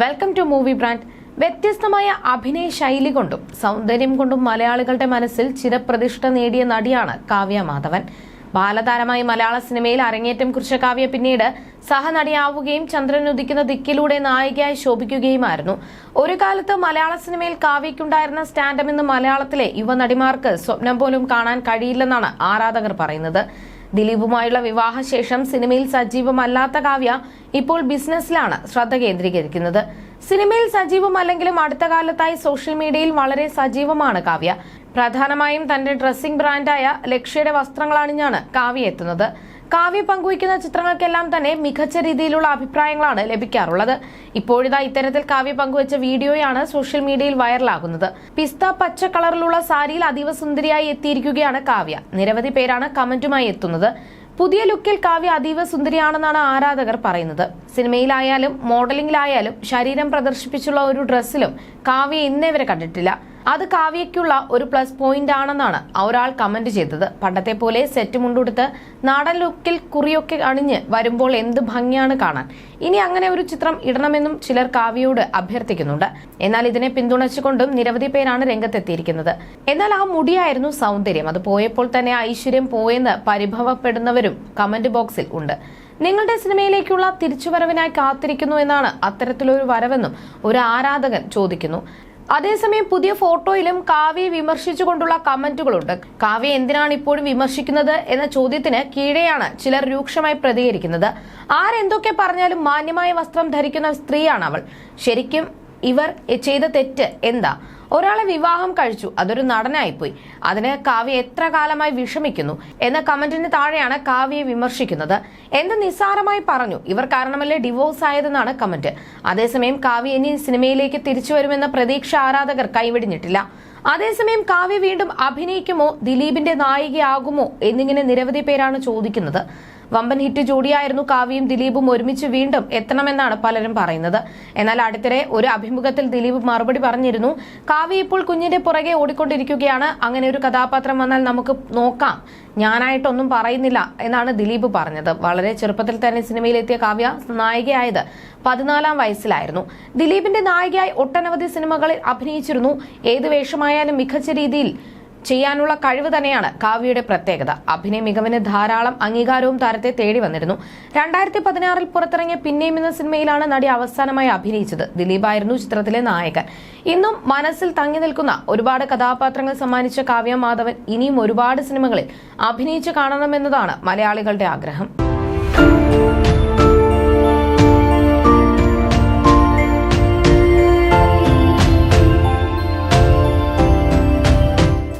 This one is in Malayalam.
വെൽക്കം ടു മൂവി ബ്രാൻഡ് വ്യത്യസ്തമായ അഭിനയ ശൈലി കൊണ്ടും സൗന്ദര്യം കൊണ്ടും മലയാളികളുടെ മനസ്സിൽ ചിരപ്രതിഷ്ഠ നേടിയ നടിയാണ് കാവ്യ മാധവൻ. ബാലതാരമായി മലയാള സിനിമയിൽ അരങ്ങേറ്റം കുറിച്ച കാവ്യ പിന്നീട് സഹനടിയാവുകയും ചന്ദ്രൻ ഉദിക്കുന്ന ദിക്കിലൂടെ നായികയായി ശോഭിക്കുകയുമായിരുന്നു. ഒരു കാലത്ത് മലയാള സിനിമയിൽ കാവ്യയ്ക്കുണ്ടായിരുന്ന സ്റ്റാൻഡം ഇന്ന് മലയാളത്തിലെ യുവനടിമാർക്ക് സ്വപ്നം പോലും കാണാൻ കഴിയില്ലെന്നാണ് ആരാധകർ പറയുന്നത്. ദിലീപുമായുള്ള വിവാഹശേഷം സിനിമയിൽ സജീവമല്ലാത്ത കാവ്യ ഇപ്പോൾ ബിസിനസ്സിലാണ് ശ്രദ്ധ കേന്ദ്രീകരിക്കുന്നത്. സിനിമയിൽ സജീവമല്ലെങ്കിലും അടുത്ത കാലത്തായി സോഷ്യൽ മീഡിയയിൽ വളരെ സജീവമാണ് കാവ്യ. പ്രധാനമായും തന്റെ ഡ്രസ്സിംഗ് ബ്രാൻഡായ ലക്ഷ്യയുടെ വസ്ത്രങ്ങൾ അണിഞ്ഞാണ് കാവ്യ എത്തുന്നത്. കാവ്യ പങ്കുവയ്ക്കുന്ന ചിത്രങ്ങൾക്കെല്ലാം തന്നെ മികച്ച രീതിയിലുള്ള അഭിപ്രായങ്ങളാണ് ലഭിക്കാറുള്ളത്. ഇപ്പോഴിതാ ഇത്തരത്തിൽ കാവ്യ പങ്കുവച്ച വീഡിയോയാണ് സോഷ്യൽ മീഡിയയിൽ വൈറലാകുന്നത്. പിസ്ത പച്ച കളറിലുള്ള സാരിയിൽ അതീവ സുന്ദരിയായി എത്തിയിരിക്കുകയാണ് കാവ്യ. നിരവധി പേരാണ് കമന്റുമായി എത്തുന്നത്. പുതിയ ലുക്കിൽ കാവ്യ അതീവ സുന്ദരിയാണെന്നാണ് ആരാധകർ പറയുന്നത്. സിനിമയിലായാലും മോഡലിംഗിലായാലും ശരീരം പ്രദർശിപ്പിച്ചുള്ള ഒരു ഡ്രസ്സിലും കാവ്യ ഇന്നേവരെ കണ്ടിട്ടില്ല. അത് കാവ്യയ്ക്കുള്ള ഒരു പ്ലസ് പോയിന്റ് ആണെന്നാണ് ഒരാൾ കമന്റ് ചെയ്തത്. പണ്ടത്തെ പോലെ സെറ്റ് മുണ്ടുടുത്ത് നാടൻ ലുക്കിൽ കുറിയൊക്കെ അണിഞ്ഞ് വരുമ്പോൾ എന്ത് ഭംഗിയാണ് കാണാൻ. ഇനി അങ്ങനെ ഒരു ചിത്രം ഇടണമെന്നും ചിലർ കാവ്യയോട് അഭ്യർത്ഥിക്കുന്നുണ്ട്. എന്നാൽ ഇതിനെ പിന്തുണച്ചുകൊണ്ടും നിരവധി പേരാണ് രംഗത്തെത്തിയിരിക്കുന്നത്. എന്നാൽ ആ മുടിയായിരുന്നു സൗന്ദര്യം. അത് പോയപ്പോൾ തന്നെ ഐശ്വര്യം പോയെന്ന് പരിഭവപ്പെടുന്നവരും കമന്റ് ബോക്സിൽ ഉണ്ട്. നിങ്ങളുടെ സിനിമയിലേക്കുള്ള തിരിച്ചുവരവിനായി കാത്തിരിക്കുന്നു എന്നാണ് അത്തരത്തിലൊരു വരവെന്നും ഒരു ആരാധകൻ ചോദിക്കുന്നു. അതേസമയം പുതിയ ഫോട്ടോയിലും കാവ്യയെ വിമർശിച്ചുകൊണ്ടുള്ള കമന്റുകളുണ്ട്. കാവ്യ എന്തിനാണ് ഇപ്പോഴും വിമർശിക്കുന്നത് എന്ന ചോദ്യത്തിന് കീഴെയാണ് ചിലർ രൂക്ഷമായി പ്രതികരിക്കുന്നത്. ആരെന്തൊക്കെ പറഞ്ഞാലും മാന്യമായ വസ്ത്രം ധരിക്കുന്ന സ്ത്രീയാണ് അവൾ. ശരിക്കും ഇവർ ചെയ്ത തെറ്റ് എന്താ? ഒരാളെ വിവാഹം കഴിച്ചു അതൊരു നടനായിപ്പോയി. അതിന് കാവ്യ എത്ര കാലമായി വിഷമിക്കുന്നു എന്ന കമന്റിന് താഴെയാണ് കാവ്യയെ വിമർശിക്കുന്നത്. എന്ത് നിസ്സാരമായി പറഞ്ഞു? ഇവർ കാരണമല്ലേ ഡിവോഴ്സ് ആയതെന്നാണ് കമന്റ്. അതേസമയം കാവ്യ ഇനി സിനിമയിലേക്ക് തിരിച്ചു വരുമെന്ന പ്രതീക്ഷ ആരാധകർ കൈവിടിഞ്ഞിട്ടില്ല. അതേസമയം കാവ്യ വീണ്ടും അഭിനയിക്കുമോ? ദിലീപിന്റെ നായികയാകുമോ? എന്നിങ്ങനെ നിരവധി പേരാണ് ചോദിക്കുന്നത്. വമ്പൻ ഹിറ്റ് ജോഡിയായിരുന്നു കാവ്യയും ദിലീപും ഒരുമിച്ച് വീണ്ടും എത്തണമെന്നാണ് പലരും പറയുന്നത്. എന്നാൽ അടുത്തിടെ ഒരു അഭിമുഖത്തിൽ ദിലീപ് മറുപടി പറഞ്ഞിരുന്നു കാവ്യ ഇപ്പോൾ കുഞ്ഞിന്റെ പുറകെ ഓടിക്കൊണ്ടിരിക്കുകയാണ്. അങ്ങനെ ഒരു കഥാപാത്രം വന്നാൽ നമുക്ക് നോക്കാം. ഞാനായിട്ടൊന്നും പറയുന്നില്ല എന്നാണ് ദിലീപ് പറഞ്ഞത്. വളരെ ചെറുപ്പത്തിൽ തന്നെ സിനിമയിലെത്തിയ കാവ്യ നായികയായത് പതിനാലാം വയസ്സിലായിരുന്നു. ദിലീപിന്റെ നായികയായി ഒട്ടനവധി സിനിമകളിൽ അഭിനയിച്ചിരുന്നു. ഏത് വേഷമായാലും മികച്ച രീതിയിൽ ചെയ്യാനുള്ള കഴിവ് തന്നെയാണ് കാവ്യയുടെ പ്രത്യേകത. അഭിനയ മികവിന് ധാരാളം അംഗീകാരവും താരത്തെ തേടി വന്നിരുന്നു. രണ്ടായിരത്തി പതിനാറിൽ പുറത്തിറങ്ങിയ പിന്നെയും എന്ന സിനിമയിലാണ് നടി അവസാനമായി അഭിനയിച്ചത്. ദിലീപായിരുന്നു ചിത്രത്തിലെ നായകൻ. ഇന്നും മനസ്സിൽ തങ്ങി നിൽക്കുന്ന ഒരുപാട് കഥാപാത്രങ്ങൾ സമ്മാനിച്ച കാവ്യ മാധവൻ ഇനിയും ഒരുപാട് സിനിമകളിൽ അഭിനയിച്ചു കാണണമെന്നതാണ് മലയാളികളുടെ ആഗ്രഹം.